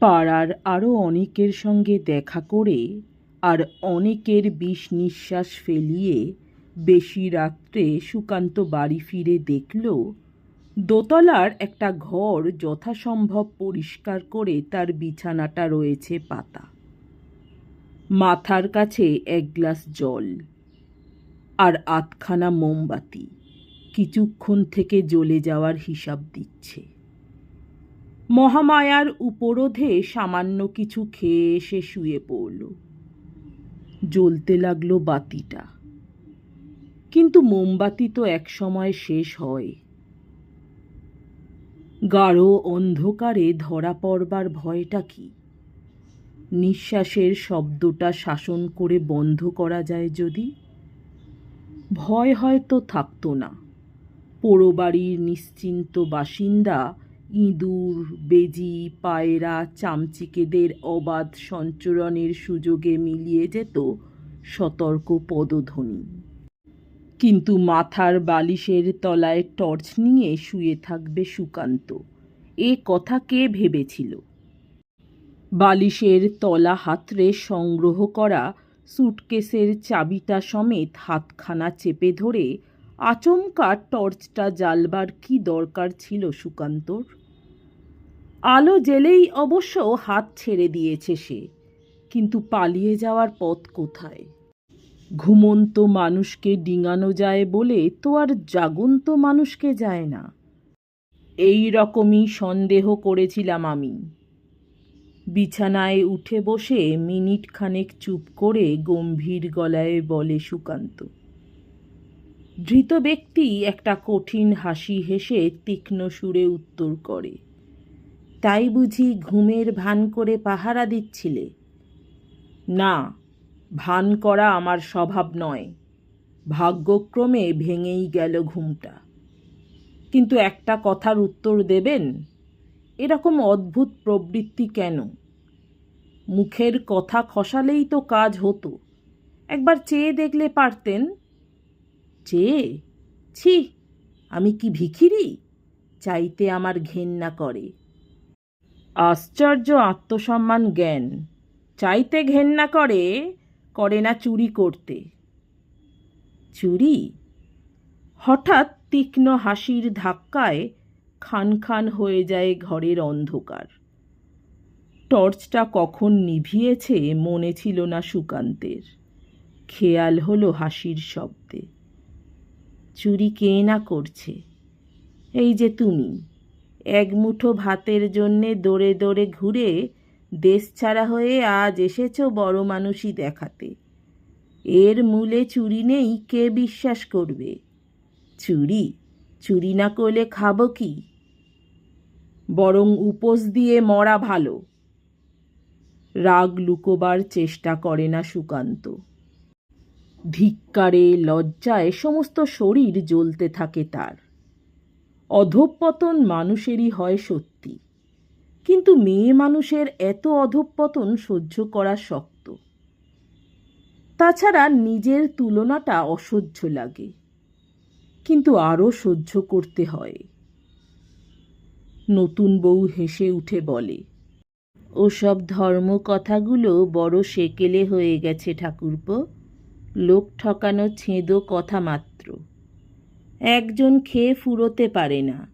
পাড়ার আরও অনেকের সঙ্গে দেখা করে আর অনেকের বিষ নিঃশ্বাস ফেলিয়ে বেশি রাত্রে সুকান্ত বাড়ি ফিরে দেখল, দোতলার একটা ঘর যথাসম্ভব পরিষ্কার করে তার বিছানাটা রয়েছে পাতা। মাথার কাছে এক গ্লাস জল আর আধখানা মোমবাতি, কিছুক্ষণ থেকে জ্বলে যাওয়ার হিসাব দিচ্ছে। মহামায়ার উপরোধে সামান্য কিছু খেয়ে এসে শুয়ে পড়ল। জ্বলতে লাগল বাতিটা। কিন্তু মোমবাতি তো একসময় শেষ হয়। গাঢ় অন্ধকারে ধরা পড়বার ভয়টা কি? নিঃশ্বাসের শব্দটা শাসন করে বন্ধ করা যায় যদি? ভয় হয়তো থাকতো না। পোড়ো বাড়ির নিশ্চিন্ত বাসিন্দা ইঁদুর, বেজি, পায়রা, চামচিকেদের অবাধ সঞ্চরণের সুযোগে মিলিয়ে যেত সতর্ক পদধ্বনি। কিন্তু মাথার বালিশের তলায় টর্চ নিয়ে শুয়ে থাকবে সুকান্ত। এ কথা কে ভেবেছিল? বালিশের তলা হাতড়ে সংগ্রহ করা সুটকেসের চাবিটা সমেত হাতখানা চেপে ধরে আচমকা টর্চটা জ্বালবার কি দরকার ছিল সুকান্তর? আলো জেলেই অবশ্য হাত ছেড়ে দিয়েছে সে, কিন্তু পালিয়ে যাওয়ার পথ কোথায়? ঘুমন্ত মানুষকে ডিঙানো যায় বলে তো আর জাগন্ত মানুষকে যায় না। এই রকমই সন্দেহ করেছিলাম আমি। বিছানায় উঠে বসে মিনিট খানেক চুপ করে গম্ভীর গলায় বলে সুকান্ত। ধৃত ব্যক্তি একটা কঠিন হাসি হেসে তীক্ষ্ণ সুরে উত্তর করে তাই বুঝি ঘুমের ভান করে পাহারা দিচ্ছিলে। না, ভান করা আমার স্বভাব নয়। ভাগ্যক্রমে ভেঙেই গেল ঘুমটা। কিন্তু একটা কথার উত্তর দেবেন? এরকম অদ্ভুত প্রবৃত্তি কেন? মুখের কথা খসালেই তো কাজ হতো। একবার চেয়ে দেখলে পারতেন? চেয়ে? ছি, আমি কি ভিখিরি? চাইতে আমার ঘেন্না করে। আশ্চর্য আত্মসম্মান জ্ঞান। চাইতে ঘেন্না করে করে না চুরি করতে। চুরি? হঠাৎ তীক্ষ্ণ হাসির ধাক্কায় খান খান হয়ে যায় ঘরের অন্ধকার। টর্চটা কখন নিভিয়েছে মনে ছিল না সুকান্তের। খেয়াল হলো হাসির শব্দে। চুরি কে না করছে? এই যে তুমি। এক মুঠো ভাতের জন্যে দৌড়ে দৌড়ে ঘুরে দেশ ছাড়া হয়ে আজ এসেছ বড় মানুষই দেখাতে। এর মূলে চুরি নেই কে বিশ্বাস করবে? চুরি? চুরি না করলে খাব কি? বরং উপোস দিয়ে মরা ভালো। রাগ লুকোবার চেষ্টা করে না সুকান্ত। ধিক্কারে, লজ্জায় সমস্ত শরীর জ্বলতে থাকে তার। অধঃপতন মানুষেরই হয় সত্যি। কিন্তু মেয়ে মানুষের এত অধঃপতন সহ্য করা শক্ত। তাছাড়া নিজের তুলনাটা অসহ্য লাগে। কিন্তু আরও সহ্য করতে হয়। নতুন বউ হেসে উঠে বলে, ওসব ধর্ম কথাগুলো বড় সেকেলে হয়ে গেছে ঠাকুরপো। লোক ঠকানো ছেঁদো কথা মাত্র। একজন খেয়ে ফুরোতে পারে না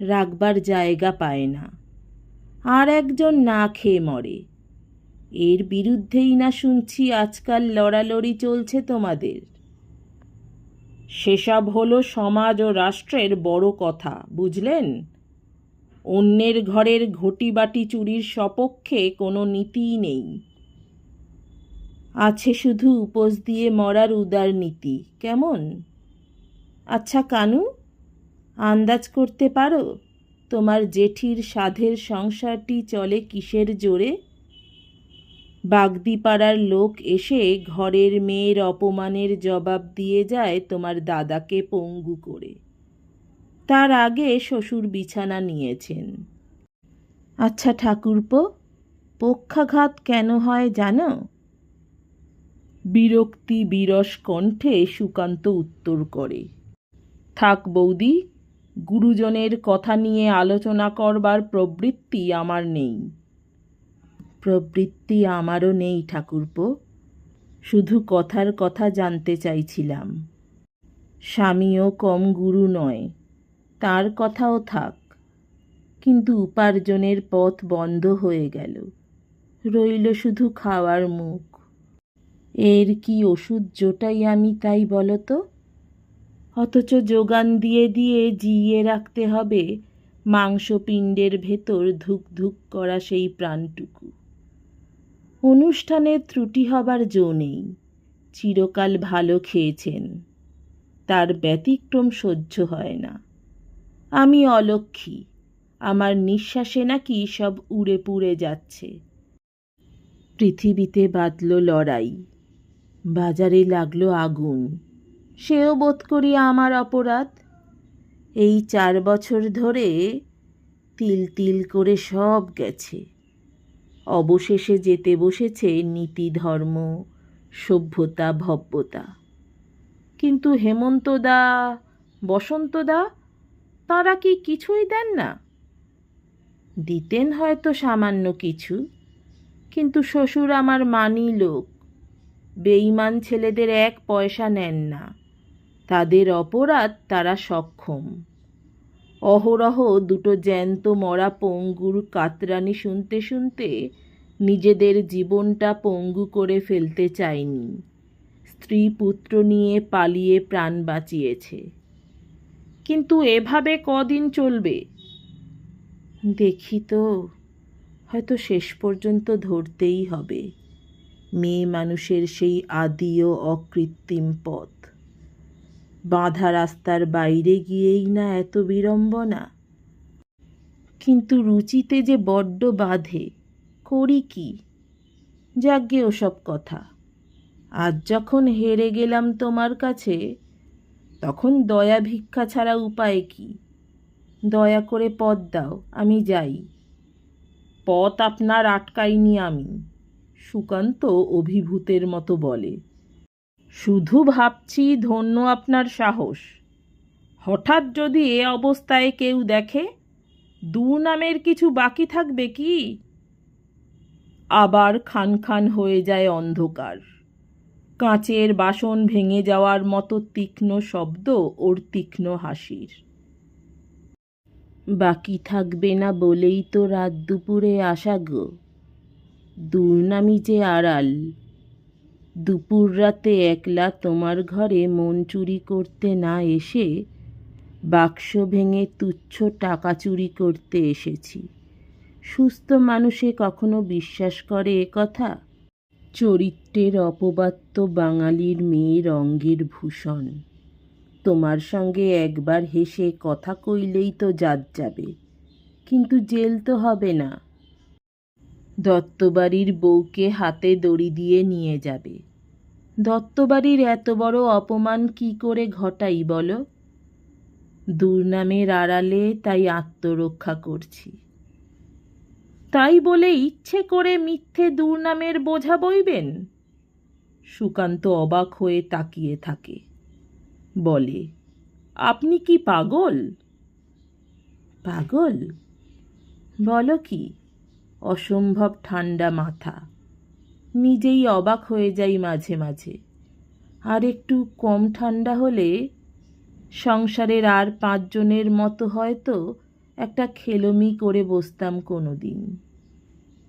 রাখবার জায়গা পায় না। আর একজন না খেয়ে মরে। এর বিরুদ্ধেই না শুনছি আজকাল লড়ালড়ি চলছে তোমাদের। সেসব হলো সমাজ ও রাষ্ট্রের বড় কথা, বুঝলেন? অন্যের ঘরের ঘটি বাটি চুরির সপক্ষে কোনো নীতিই নেই। আছে শুধু উপোস দিয়ে মরার উদার নীতি, কেমন? আচ্ছা কানু, আন্দাজ করতে পারো তোমার জেঠির সাধের সংসারটি চলে কিসের জোরে? বাগদিপাড়ার লোক এসে ঘরের মেয়ের অপমানের জবাব দিয়ে যায় তোমার দাদাকে পঙ্গু করে। তার আগে শ্বশুর বিছানা নিয়েছেন। আচ্ছা ঠাকুরপো, পক্ষাঘাত কেন হয় জানো? বিরক্তি বিরস কণ্ঠে সুকান্ত উত্তর করে। থাক বৌদি, গুরুজনের কথা নিয়ে আলোচনা করবার প্রবৃত্তি আমার নেই। প্রবৃত্তি আমারও নেই ঠাকুরপো, শুধু কথার কথা জানতে চাইছিলাম। স্বামীও কম গুরু নয়, তার কথাও থাক, কিন্তু উপার্জনের পথ বন্ধ হয়ে গেল। রইল শুধু খাওয়ার মুখ। এর কি ওষুধ জোটাই আমি তাই বলো তো অথচ যোগান দিয়ে দিয়ে জিইয়ে রাখতে হবে। মাংসপিণ্ডের ভেতর ধুক ধুক করা সেই প্রাণটুকু। অনুষ্ঠানের ত্রুটি হবার জো নেই। চিরকাল ভালো খেয়েছেন। তার ব্যতিক্রম সহ্য হয় না। আমি অলক্ষী। আমার নিঃশ্বাসে নাকি সব উড়ে পুড়ে যাচ্ছে। পৃথিবীতে বাঁধল লড়াই। বাজারে লাগল আগুন। সেও বোধ করি আমার অপরাধ। এই চার বছর ধরে তিল তিল করে সব গেছে। অবশেষে যেতে বসেছে নীতি, ধর্ম, সভ্যতা, ভব্যতা। কিন্তু হেমন্তদা বসন্তদা তাঁরা কি কিছুই দেন না? দিতেন হয়তো সামান্য কিছু, কিন্তু শ্বশুর আমার মানি লোক। বেইমান ছেলেদের এক পয়সা নেন না। তাদের অপরাধ তারা সক্ষম। অহরহ দুটো জ্যান্ত মরা পঙ্গুর কাতরানি শুনতে শুনতে নিজেদের জীবনটা পঙ্গু করে ফেলতে চায়নি। স্ত্রী পুত্র নিয়ে পালিয়ে প্রাণ বাঁচিয়েছে। কিন্তু এভাবে কদিন চলবে? দেখি তো, হয়তো শেষ পর্যন্ত ধরতেই হবে। মেয়ে মানুষের সেই আদি ও অকৃত্রিম পথ। বাঁধা রাস্তার বাইরে গিয়েই না এত বিড়ম্বনা। কিন্তু রুচিতে যে বড্ড বাঁধে, করি কি? যাজ্ঞে ওসব কথা। আজ যখন হেরে গেলাম তোমার কাছে, তখন দয়া ভিক্ষা ছাড়া উপায় কি? দয়া করে পথ দাও, আমি যাই। পথ আপনার আটকাইনি আমি, সুকান্ত অভিভূতের মতো বলে। শুধু ভাবছি ধন্য আপনার সাহস। হঠাৎ যদি এ অবস্থায় কেউ দেখে, দু নামের কিছু বাকি থাকবে কি? আবার খান খান হয়ে যায় অন্ধকার। কাঁচের বাসন ভেঙে যাওয়ার মতো তীক্ষ্ণ শব্দ ওর তীক্ষ্ণ হাসির। বাকি থাকবে না বলেই তো রাত দুপুরে আসা গো। দুর্নামি যে আড়াল। দুপুর রাতে একলা তোমার ঘরে মন চুরি করতে না এসে বাক্স ভেঙে তুচ্ছ টাকা চুরি করতে এসেছি। সুস্থ মানুষে কখনো বিশ্বাস করে এ কথা? চরিত্রের অপবাদ্য বাঙালির মেয়ের অঙ্গের ভূষণ। তোমার সঙ্গে একবার হেসে কথা কইলেই তো জাত যাবে, কিন্তু জেল তো হবে না। দত্তবাড়ির বউকে হাতে দড়ি দিয়ে নিয়ে যাবে। দত্তবাড়ির এত বড় অপমান কি করে ঘটাই বলো? দুর্নামের আড়ালে তাই আত্মরক্ষা করছি। তাই বলে ইচ্ছে করে মিথ্যে দুর্নামের বোঝা বইবেন? সুকান্ত অবাক হয়ে তাকিয়ে থাকে। বলে, আপনি কি পাগল? পাগল? বলো কি? অসম্ভব ঠান্ডা মাথা। নিজেই অবাক হয়ে যাই মাঝে মাঝে। আর একটু কম ঠান্ডা হলে সংসারের আর পাঁচজনের মতো হয়তো একটা খেলমি করে বসতাম কোনো দিন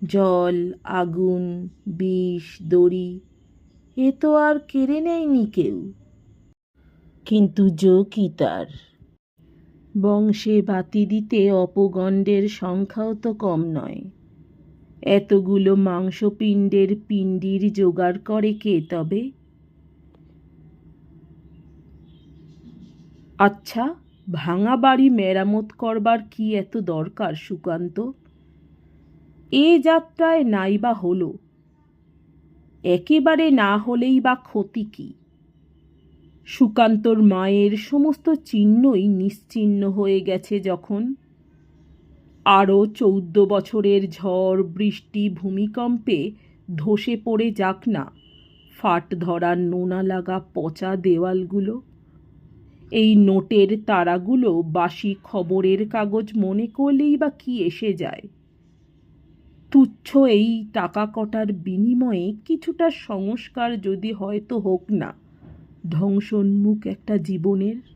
জল, আগুন, বিষ, দড়ি, এ তো আর কেড়ে নেয়নি কেউ। কিন্তু জো কি তার? বংশে বাতি দিতে অপগণ্ডের সংখ্যাও তো কম নয়। এতগুলো মাংসপিণ্ডের পিণ্ডির জোগাড় করে কে তবে? আচ্ছা ভাঙা বাড়ি মেরামত করবার কি এত দরকার সুকান্ত? এ যাত্রায় নাই বা হলো। একেবারে না হলেই বা ক্ষতি কি? সুকান্তর মায়ের সমস্ত চিহ্নই নিশ্চিহ্ন হয়ে গেছে যখন আরও চৌদ্দ বছরের ঝড় বৃষ্টি ভূমিকম্পে ধসে পড়ে যাক না। ফাট ধরা নোনা লাগা পচা দেওয়ালগুলো। এই নোটের তারাগুলো বাসি খবরের কাগজ মনে করলেই বা কি এসে যায়। তুচ্ছ এই টাকা কটার বিনিময়ে কিছুটা সংস্কার যদি হয়তো হোক না, ধ্বংসোন্মুখ একটা জীবনের।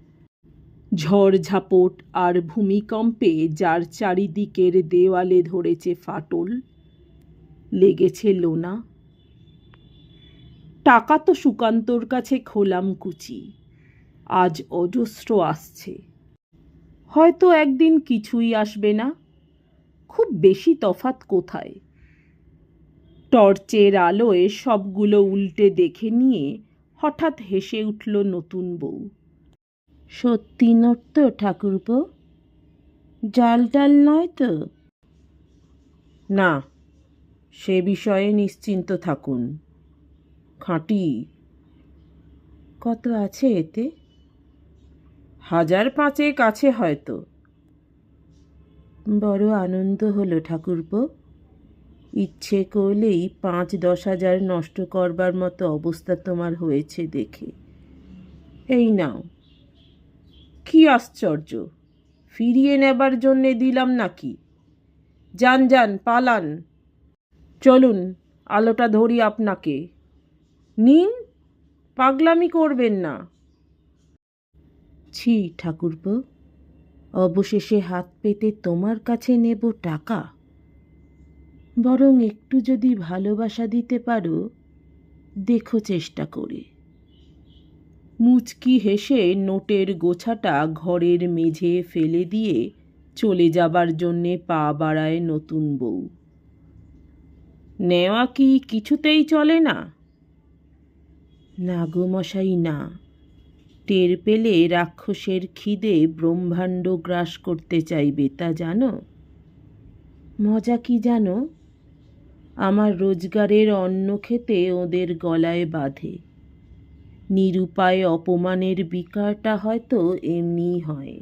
ঝড়ঝাপট আর ভূমিকম্পে যার চারিদিকের দেওয়ালে ধরেছে ফাটল লেগেছে লোনা। টাকা তো সুকান্তর কাছে খোলাম কুচি, আজ অজস্র আসছে। হয়তো একদিন কিছুই আসবে না, খুব বেশি তফাত কোথায়? টর্চের আলোয় সবগুলো উল্টে দেখে নিয়ে হঠাৎ হেসে উঠল নতুন বউ। সত্যি নোট তো, ঠাকুরপো। জাল টাল নয় তো? না, সে বিষয়ে নিশ্চিন্ত থাকুন। খাঁটি। কত আছে এতে? হাজার পাঁচে কাছে হয়তো। বড় আনন্দ হলো ঠাকুরপো। ইচ্ছে করলেই পাঁচ দশ হাজার নষ্ট করবার মতো অবস্থা তোমার হয়েছে দেখে। এই নাও। কি আশ্চর্য? ফিরিয়ে নেবার জন্যে দিলাম নাকি? যান যান, পালান। চলুন, আলোটা ধরি আপনাকে। নিন, পাগলামি করবেন না। ছি, ঠাকুরপো, অবশেষে হাত পেতে তোমার কাছে নেব টাকা। বরং একটু যদি ভালোবাসা দিতে পারো, দেখো চেষ্টা করে। মুচকি হেসে নোটের গোছাটা ঘরের মেঝে ফেলে দিয়ে চলে যাবার জন্যে পা বাড়ায় নতুন বউ। নেওয়া কি কিছুতেই চলে না? না গো মশাই, না। টের পেলে রাক্ষসের খিদে ব্রহ্মাণ্ড গ্রাস করতে চাইবে, তা জানো? মজা কি জানো? আমার রোজগারের অন্ন খেতে ওদের গলায় বাঁধে। নিরুপায় অপমানের বিকারটা হয়তো এমনি হয়।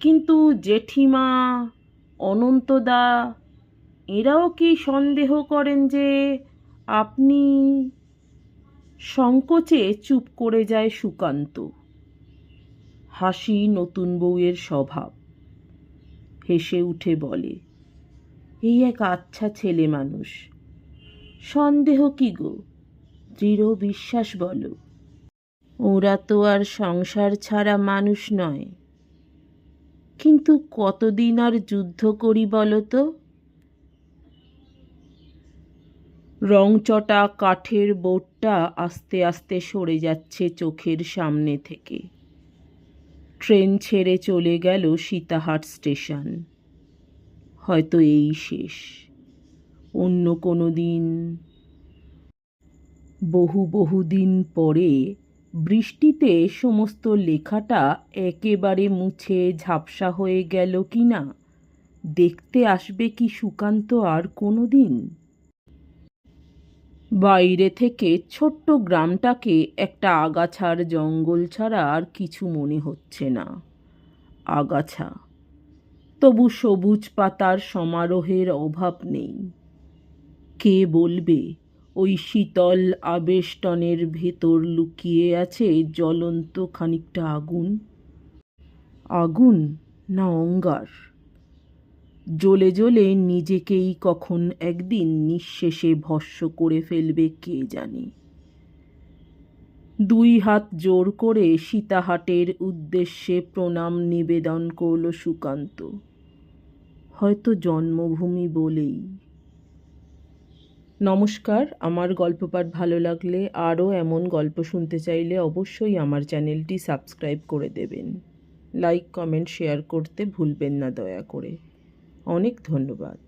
কিন্তু জেঠিমা, অনন্তদা, এরাও কি সন্দেহ করেন যে আপনি সংকোচে চুপ করে যায় সুকান্ত? হাসি নতুন বউয়ের স্বভাব। হেসে উঠে বলে, এই এক আচ্ছা ছেলে মানুষ, সন্দেহ কি গো? দৃঢ় বিশ্বাস বলো। ওরা তো আর সংসার ছাড়া মানুষ নয়। কিন্তু কতদিন আর যুদ্ধ করি বলো তো? রংচটা কাঠের বোর্ডটা আস্তে আস্তে সরে যাচ্ছে চোখের সামনে থেকে। ট্রেন ছেড়ে চলে গেল সীতাহাট স্টেশন। হয়তো এই শেষ। অন্য কোনো দিন বহু বহু দিন পরে বৃষ্টিতে সমস্ত লেখাটা একেবারে মুছে ঝাপসা হয়ে গেল কি না দেখতে আসবে কি সুকান্ত আর কোনো দিন বাইরে থেকে ছোট্ট গ্রামটাকে একটা আগাছার জঙ্গল ছাড়া আর কিছু মনে হচ্ছে না। আগাছা। তবু সবুজ পাতার সমারোহের অভাব নেই। কে বলবে? ওই শীতল আবেষ্টনের ভেতর লুকিয়ে আছে জ্বলন্ত খানিকটা আগুন। আগুন না অঙ্গার। জ্বলে জ্বলে নিজেকেই কখন একদিন নিঃশেষে ভস্য করে ফেলবে কে জানে। দুই হাত জোর করে সীতাহাটের উদ্দেশ্যে প্রণাম নিবেদন করল সুকান্ত। হয়তো জন্মভূমি বলেই নমস্কার, আমার গল্প পাঠ ভালো লাগলে আরও এমন গল্প শুনতে চাইলে অবশ্যই আমার চ্যানেলটি সাবস্ক্রাইব করে দেবেন। লাইক, কমেন্ট, শেয়ার করতে ভুলবেন না দয়া করে। অনেক ধন্যবাদ।